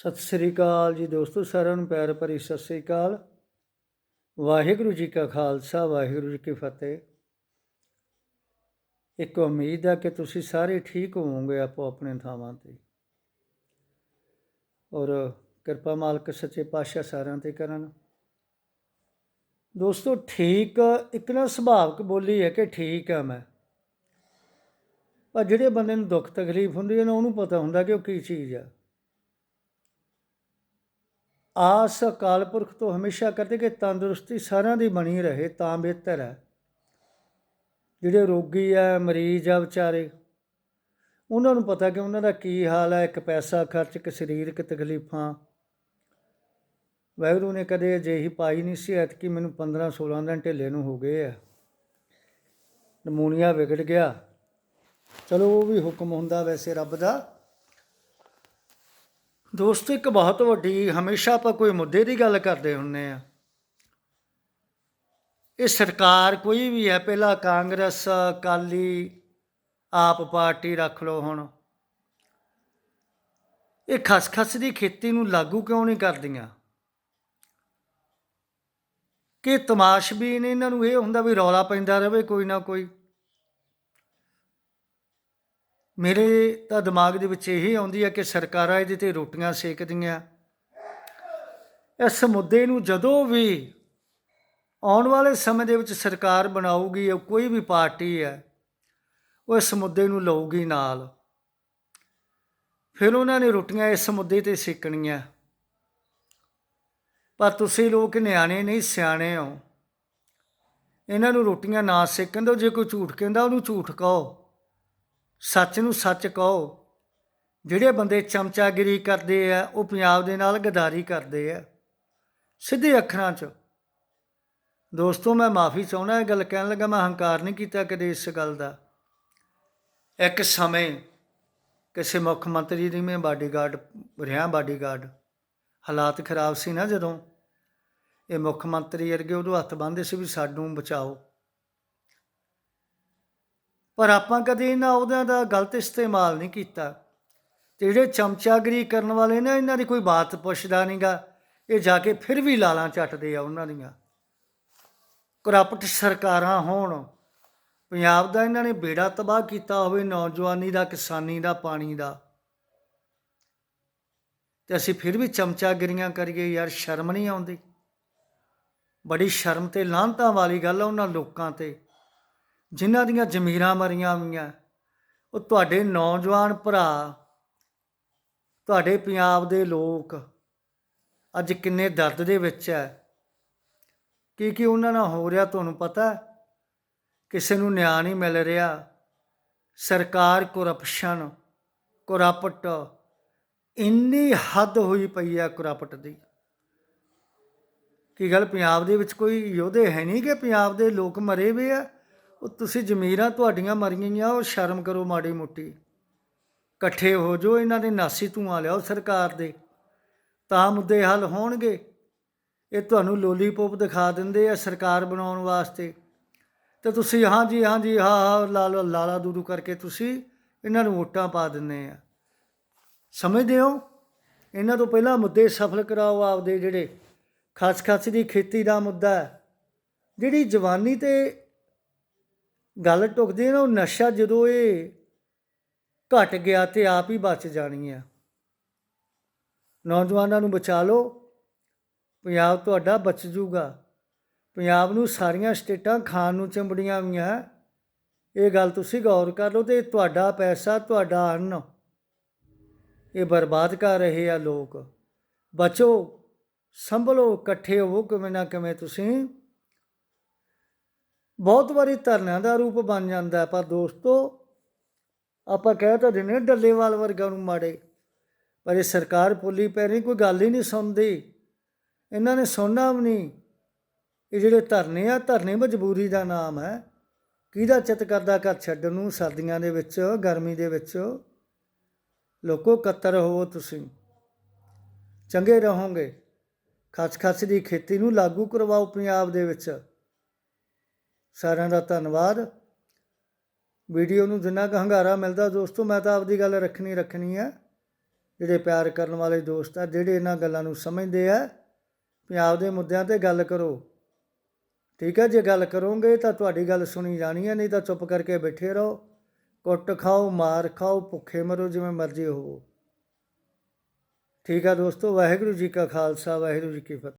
ਸਤਿ ਸ੍ਰੀ ਅਕਾਲ ਜੀ ਦੋਸਤੋ, ਸਾਰਿਆਂ ਨੂੰ ਪਿਆਰ ਭਰੀ ਸਤਿ ਸ੍ਰੀ ਅਕਾਲ। ਵਾਹਿਗੁਰੂ ਜੀ ਕਾ ਖਾਲਸਾ, ਵਾਹਿਗੁਰੂ ਜੀ ਕੀ ਫਤਿਹ। ਇੱਕ ਉਮੀਦ ਆ ਕਿ ਤੁਸੀਂ ਸਾਰੇ ਠੀਕ ਹੋਵੋਗੇ ਆਪੋ ਆਪਣੇ ਥਾਵਾਂ ਤੇ। ਔਰ ਕਿਰਪਾ ਮਾਲਕ ਸੱਚੇ ਪਾਤਸ਼ਾਹ ਸਾਰਿਆਂ ਤੇ ਕਰਨ। ਦੋਸਤੋ, ਠੀਕ ਇੱਕ ਨਾ ਸੁਭਾਵਕ ਬੋਲੀ ਹੈ ਕਿ ਠੀਕ ਆ ਮੈਂ। ਪਰ ਜਿਹੜੇ ਬੰਦੇ ਨੂੰ ਦੁੱਖ ਤਕਲੀਫ ਹੁੰਦੀ ਹੈ ਨਾ, ਉਹਨੂੰ ਪਤਾ ਹੁੰਦਾ ਕਿ ਉਹ ਕੀ ਚੀਜ਼ ਆ। ਆਸ ਅਕਾਲ ਪੁਰਖ ਤੋਂ ਹਮੇਸ਼ਾ ਕਰਦੇ ਕਿ ਤੰਦਰੁਸਤੀ ਸਾਰਿਆਂ ਦੀ ਬਣੀ ਰਹੇ, ਤਾਂ ਬਿਹਤਰ ਹੈ। ਜਿਹੜੇ ਰੋਗੀ ਆ, ਮਰੀਜ਼ ਆ ਵਿਚਾਰੇ, ਉਹਨਾਂ ਨੂੰ ਪਤਾ ਕਿ ਉਹਨਾਂ ਦਾ ਕੀ ਹਾਲ ਹੈ, ਇੱਕ ਪੈਸਾ ਖਰਚ, ਇੱਕ ਸਰੀਰਕ ਤਕਲੀਫਾਂ। ਵਾਹਿਗੁਰੂ ਨੇ ਕਦੇ ਅਜਿਹੀ ਪਾਈ ਨਹੀਂ ਸੀ, ਐਤਕੀ ਮੈਨੂੰ 15 16 ਦਿਨ ਢਿੱਲੇ ਨੂੰ ਹੋ ਗਏ ਆ। ਨਮੂਨੀਆ ਵਿਗੜ ਗਿਆ। ਚਲੋ ਉਹ ਵੀ ਹੁਕਮ ਹੁੰਦਾ ਵੈਸੇ ਰੱਬ ਦਾ। ਦੋਸਤੋ, ਇੱਕ ਬਹੁਤ ਵੱਡੀ, ਹਮੇਸ਼ਾ ਆਪਾਂ ਕੋਈ ਮੁੱਦੇ ਦੀ ਗੱਲ ਕਰਦੇ ਹੁੰਨੇ ਆ। ਇਹ ਸਰਕਾਰ ਕੋਈ ਵੀ ਹੈ, ਪਹਿਲਾਂ ਕਾਂਗਰਸ, ਅਕਾਲੀ, ਆਪ ਪਾਰਟੀ ਰੱਖ ਲਓ ਹੁਣ। ਇਹ ਖਸਖਸ ਦੀ ਖੇਤੀ ਨੂੰ ਲਾਗੂ ਕਿਉਂ ਨਹੀਂ ਕਰਦੀਆਂ? ਕਿ ਤਮਾਸ਼ ਵੀ ਨੇ ਇਹਨਾਂ ਨੂੰ ਇਹ ਹੁੰਦਾ ਵੀ ਰੌਲਾ ਪੈਂਦਾ ਰਹੇ ਕੋਈ ਨਾ ਕੋਈ। ਮੇਰੇ ਤਾਂ ਦਿਮਾਗ ਦੇ ਵਿੱਚ ਇਹ ਆਉਂਦੀ ਹੈ ਕਿ ਸਰਕਾਰਾਂ ਇਹਦੇ ਤੇ ਰੋਟੀਆਂ ਸੇਕਦੀਆਂ। ਇਸ ਮੁੱਦੇ ਨੂੰ ਜਦੋਂ ਵੀ ਆਉਣ ਵਾਲੇ ਸਮੇਂ ਦੇ ਵਿੱਚ ਸਰਕਾਰ ਬਣਾਊਗੀ ਜਾਂ ਕੋਈ ਵੀ ਪਾਰਟੀ ਹੈ, ਉਹ ਇਸ ਮੁੱਦੇ ਨੂੰ ਲਊਗੀ ਨਾਲ। ਫਿਰ ਉਹਨਾਂ ਨੇ ਰੋਟੀਆਂ ਇਸ ਮੁੱਦੇ ਤੇ ਸੇਕਣੀਆਂ। ਪਰ ਤੁਸੀਂ ਲੋਕ ਨਿਆਣੇ ਨਹੀਂ, ਸਿਆਣੇ ਹੋ। ਇਹਨਾਂ ਨੂੰ ਰੋਟੀਆਂ ਨਾ ਸੇਕਣ ਦਿਓ, ਜੇ ਕੋਈ ਝੂਠ ਕਹਿੰਦਾ, ਉਹਨੂੰ ਝੂਠ ਕਹੋ। ਸੱਚ ਨੂੰ ਸੱਚ ਕਹੋ। ਜਿਹੜੇ ਬੰਦੇ ਚਮਚਾਗਿਰੀ ਕਰਦੇ ਆ, ਉਹ ਪੰਜਾਬ ਦੇ ਨਾਲ ਗਦਾਰੀ ਕਰਦੇ ਆ। ਸਿੱਧੇ ਅੱਖਰਾਂ 'ਚ। ਦੋਸਤੋ, ਮੈਂ ਮਾਫੀ ਚਾਹੁੰਦਾ, ਇਹ ਗੱਲ ਕਹਿਣ ਲੱਗਾ, ਮੈਂ ਹੰਕਾਰ ਨਹੀਂ ਕੀਤਾ ਕਦੇ ਇਸ ਗੱਲ ਦਾ। ਇੱਕ ਸਮੇਂ ਕਿਸੇ ਮੁੱਖ ਮੰਤਰੀ ਦੀ ਮੈਂ ਬਾਡੀਗਾਰਡ ਰਿਹਾ ਬਾਡੀਗਾਰਡ ਹਾਲਾਤ ਖਰਾਬ ਸੀ ਨਾ ਜਦੋਂ। ਇਹ ਮੁੱਖ ਮੰਤਰੀ ਅਰਗੇ ਉਦੋਂ ਹੱਥ ਬੰਨ੍ਹਦੇ ਸੀ ਵੀ ਸਾਨੂੰ ਬਚਾਓ। ਪਰ ਆਪਾਂ ਕਦੇ ਇਹਨਾਂ ਉਹਦਿਆਂ ਦਾ ਗਲਤ ਇਸਤੇਮਾਲ ਨਹੀਂ ਕੀਤਾ। ਤੇ ਜਿਹੜੇ ਚਮਚਾਗਰੀ ਕਰਨ ਵਾਲੇ ਨੇ, ਇਹਨਾਂ ਦੀ ਕੋਈ ਬਾਤ ਪੁੱਛਦਾ ਨਹੀਂਗਾ। ਇਹ ਜਾ ਕੇ ਫਿਰ ਵੀ ਲਾਲਾਂ ਚੱਟਦੇ ਆ ਉਹਨਾਂ ਦੀਆਂ। ਕਰਪਟ ਸਰਕਾਰਾਂ ਹੋਣ। ਪੰਜਾਬ ਦਾ ਇਹਨਾਂ ਨੇ ਬੇੜਾ ਤਬਾਹ ਕੀਤਾ ਹੋਵੇ ਨੌਜਵਾਨੀ ਦਾ, ਕਿਸਾਨੀ ਦਾ, ਪਾਣੀ ਦਾ। ਤੇ ਅਸੀਂ ਫਿਰ ਵੀ ਚਮਚਾਗਰੀਆਂ ਕਰੀਏ ਯਾਰ, ਸ਼ਰਮ ਨਹੀਂ ਆਉਂਦੀ। ਬੜੀ ਸ਼ਰਮ ਤੇ ਲਾਂਤਾਂ ਵਾਲੀ ਗੱਲ ਆ ਉਹਨਾਂ ਲੋਕਾਂ ਤੇ। ਜਿਨ੍ਹਾਂ ਦੀਆਂ ਜ਼ਮੀਰਾਂ ਮਰੀਆਂ ਹੋਈਆਂ, ਉਹ ਤੁਹਾਡੇ ਨੌਜਵਾਨ ਭਰਾ, ਤੁਹਾਡੇ ਪੰਜਾਬ ਦੇ ਲੋਕ ਅੱਜ ਕਿੰਨੇ ਦਰਦ ਦੇ ਵਿੱਚ ਹੈ। ਕੀ ਕੀ ਉਹਨਾਂ ਨਾਲ ਹੋ ਰਿਹਾ ਤੁਹਾਨੂੰ ਪਤਾ? ਕਿਸੇ ਨੂੰ ਨਿਆਂ ਨਹੀਂ ਮਿਲ ਰਿਹਾ। ਸਰਕਾਰ ਕਰਪਸ਼ਨ ਕਰਪਟ ਇੰਨੀ ਹੱਦ ਹੋਈ ਪਈ ਹੈ ਕਰਪਟ ਦੀ। ਕੀ ਗੱਲ ਪੰਜਾਬ ਦੇ ਵਿੱਚ ਕੋਈ ਯੋਧੇ ਹੈ ਨਹੀਂ ਕਿ ਪੰਜਾਬ ਦੇ ਲੋਕ ਮਰੇ ਵੇ ਆ? ਉਹ ਤੁਸੀਂ ਜ਼ਮੀਰਾਂ ਤੁਹਾਡੀਆਂ ਮਰੀਆਂ ਉਹ ਸ਼ਰਮ ਕਰੋ ਮਾੜੀ ਮੋਟੀ। ਇਕੱਠੇ ਹੋ ਜੋ ਇਹਨਾਂ ਦੇ ਨਾਸੀ ਧੂਆਂ ਲਿਆਓ ਸਰਕਾਰ ਦੇ। ਤਾਂ ਮੁੱਦੇ ਹੱਲ ਹੋਣਗੇ। ਇਹ ਤੁਹਾਨੂੰ ਲੋਲੀਪੋਪ ਦਿਖਾ ਦਿੰਦੇ ਆ ਸਰਕਾਰ ਬਣਾਉਣ ਵਾਸਤੇ। ਤੇ ਤੁਸੀਂ ਹਾਂ ਜੀ ਹਾਂ ਜੀ, ਹਾਂ ਹਾਂ ਲਾਲਾ ਲਾਲਾ ਦੂਦੂ ਕਰਕੇ ਤੁਸੀਂ ਇਹਨਾਂ ਨੂੰ ਵੋਟਾਂ ਪਾ ਦਿੰਦੇ ਆ। ਸਮਝਦੇ ਹੋ? ਇਹਨਾਂ ਤੋਂ ਪਹਿਲਾਂ ਮੁੱਦੇ ਸਫਲ ਕਰਾਓ ਆਪਦੇ ਜਿਹੜੇ ਖਾਸ ਖਾਸ ਦੀ ਖੇਤੀ ਦਾ ਮੁੱਦਾ ਜਿਹੜੀ ਜਵਾਨੀ ਤੇ ਗੱਲ ਟੁਕਦੀ ਹੈ ਨਾ, ਉਹ ਨਸ਼ਾ ਜਦੋਂ ਇਹ ਘਟ ਗਿਆ ਤੇ ਆਪ ਹੀ ਬਚ ਜਾਣੀ ਆ। ਨੌਜਵਾਨਾਂ ਨੂੰ ਬਚਾ ਲਓ। ਪੰਜਾਬ ਤੁਹਾਡਾ ਬਚ ਜੂਗਾ ਪੰਜਾਬ ਨੂੰ ਸਾਰੀਆਂ ਸਟੇਟਾਂ ਖਾਣ ਨੂੰ ਚੰਬੜੀਆਂ ਹੋਈਆਂ। ਇਹ ਗੱਲ ਤੁਸੀਂ ਗੌਰ ਕਰ ਲਓ ਤੇ ਤੁਹਾਡਾ ਪੈਸਾ, ਤੁਹਾਡਾ ਅੰਨ ਇਹ ਬਰਬਾਦ ਕਰ ਰਹੇ ਆ ਲੋਕ। ਬਚੋ, ਸੰਭਲੋ, ਇਕੱਠੇ ਹੋਵੋ ਕਿਵੇਂ ਨਾ ਕਿਵੇਂ ਤੁਸੀਂ। ਬਹੁਤ ਵਾਰੀ ਧਰਨਿਆਂ ਦਾ ਰੂਪ ਬਣ ਜਾਂਦਾ ਪਰ ਦੋਸਤੋ, ਆਪਾਂ ਕਹਿ ਤਾਂ ਦਿੰਦੇ ਹਾਂ ਡੱਲੇਵਾਲ ਵਰਗਾ ਨੂੰ ਮਾੜੇ, ਪਰ ਇਹ ਸਰਕਾਰ ਪੁੱਲੀ ਪੈ ਰਹੀ, ਕੋਈ ਗੱਲ ਹੀ ਨਹੀਂ ਸੁਣਦੀ। ਇਹਨਾਂ ਨੇ ਸੁਣਨਾ ਵੀ ਨਹੀਂ। ਇਹ ਜਿਹੜੇ ਧਰਨੇ ਆ, ਧਰਨੇ ਮਜਬੂਰੀ ਦਾ ਨਾਮ ਹੈ। ਕਿਹਦਾ ਚਿੱਤ ਕਰਦਾ ਘਰ ਛੱਡਣ ਨੂੰ? ਸਰਦੀਆਂ ਦੇ ਵਿੱਚ, ਗਰਮੀ ਦੇ ਵਿੱਚ। ਲੋਕੋ ਕੱਤਰ ਹੋਵੋ ਤੁਸੀਂ। ਚੰਗੇ ਰਹੋਗੇ। ਖਸ-ਖਸ ਦੀ ਖੇਤੀ ਨੂੰ ਲਾਗੂ ਕਰਵਾਓ ਪੰਜਾਬ ਦੇ ਵਿੱਚ। ਸਾਰਿਆਂ ਦਾ ਧੰਨਵਾਦ। ਵੀਡੀਓ ਨੂੰ ਜਿੰਨਾ ਕੁ ਹੰਗਾਰਾ ਮਿਲਦਾ ਦੋਸਤੋ, ਮੈਂ ਤਾਂ ਆਪਦੀ ਗੱਲ ਰੱਖਣੀ ਰੱਖਣੀ ਹੈ ਜਿਹੜੇ ਪਿਆਰ ਕਰਨ ਵਾਲੇ ਦੋਸਤ ਆ, ਜਿਹੜੇ ਇਹਨਾਂ ਗੱਲਾਂ ਨੂੰ ਸਮਝਦੇ ਆ ਪੰਜਾਬ ਦੇ ਮੁੱਦਿਆਂ ਤੇ ਗੱਲ ਕਰੋ। ਠੀਕ ਹੈ ਜੇ ਗੱਲ ਕਰੋਗੇ ਤਾਂ ਤੁਹਾਡੀ ਗੱਲ ਸੁਣੀ ਜਾਣੀ ਹੈ ਨਹੀਂ ਤਾਂ ਚੁੱਪ ਕਰਕੇ ਬੈਠੇ ਰਹੋ। ਕੁੱਟ ਖਾਓ, ਮਾਰ ਖਾਓ, ਭੁੱਖੇ ਮਰੋ, ਜਿਵੇਂ ਮਰਜ਼ੀ ਹੋਵੋ। ਠੀਕ ਆ ਦੋਸਤੋ, ਵਾਹਿਗੁਰੂ ਜੀ ਕਾ ਖਾਲਸਾ, ਵਾਹਿਗੁਰੂ ਜੀ ਕੀ ਫਤਿਹ।